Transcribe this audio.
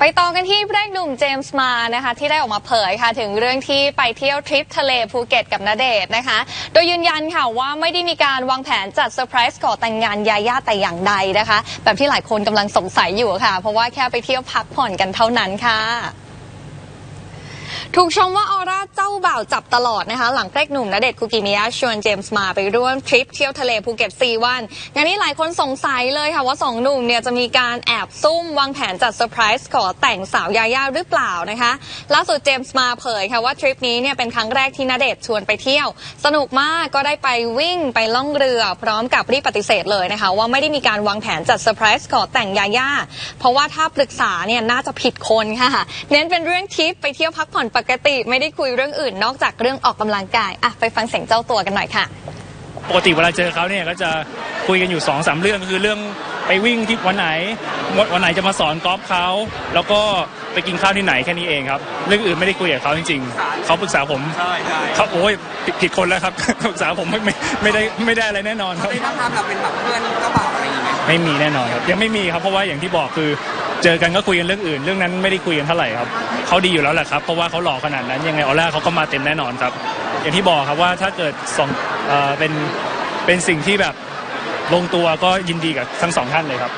ไปต่อกันที่พระเอกหนุ่มเจมส์มานะคะที่ได้ออกมาเผยค่ะถึงเรื่องที่ไปเที่ยวทริปทะเลภูเก็ตกับณเดชน์นะคะ โดยยืนยันค่ะว่าไม่ได้มีการวางแผนจัดเซอร์ไพรส์ก่อแต่งงานยาย่าแต่อย่างใดนะคะ แบบที่หลายคนกำลังสงสัยอยู่ค่ะ เพราะว่าแค่ไปเที่ยวพักผ่อนกันเท่านั้นค่ะ ถูกชมว่าออร่าเจ้าบ่าวจับตลอดนะคะ หลังพรกหนุ่มณเดชคุกิมิยะชวนเจมส์มาไปร่วมทริปเที่ยวทะเลภูเก็ตซีวันงานนี้หลายคนสงสัยเลยค่ะว่าสองหนุ่มเนี่ยจะมีการแอบซุ่มวางแผนจัดเซอร์ไพรส์ขอแต่งสาวยาย่าหรือเปล่านะคะล่าสุดเจมส์มาเผยค่ะว่าทริปนี้เนี่ยเป็นครั้งแรกที่ณเดชชวนไปเที่ยว สนุกมากก็ได้ไปวิ่งไปล่องเรือ พร้อมกับรีบปฏิเสธเลยนะคะ ว่าไม่ได้มีการวางแผนจัดเซอร์ไพรส์ขอแต่งยาย่าเพราะว่าถ้าปรึกษาเนี่ยน่าจะผิดคนค่ะเน้นเป็นเรื่องทริปไปเที่ยวพักผ่อนปกติไม่ได้คุยเรื่องอื่นนอกจากเรื่องออกกำลังกายอะไปฟังเสียงเจ้าตัวกันหน่อยค่ะ ปกติเวลาเจอเขาเนี่ยก็จะคุยกันอยู่2อสเรื่องก็คือเรื่องไปวิ่งที่วันไหนวันไหนจะมาสอนกอล์ฟเขาแล้วก็ไปกินข้าวที่ไหนแค่นี้เองครับ เรื่องอื่นไม่ได้คุยกับเขาจริงๆเขาปรึกษาผมใช่ใช่เขาโอ้ยผิดผิดคนแล้วครับปรึกษาผมไม่ไม่ไม่ได้ไม่ได้อะไรแน่นอนครับไม่ต้องทำเราเป็นแบบเพื่อนเจ้าบ่าวอะไรอย่างเงี้ยไม่มีแน่นอนครับยังไม่มีครับเพราะว่าอย่างที่บอกคือ เจอกันก็คุยกันเรื่องอื่น เรื่องนั้นไม่ได้คุยกันเท่าไหร่ครับเขาดีอยู่แล้วแหละครับเพราะว่าเขาหล่อขนาดนั้นยังไงออร่าเขาก็มาเต็มแน่นอนครับ อย่างที่บอกครับว่าถ้าเกิดสองเอ่อเป็นเป็นสิ่งที่แบบลงตัวก็ยินดีกับทั้งสองท่านเลยครับ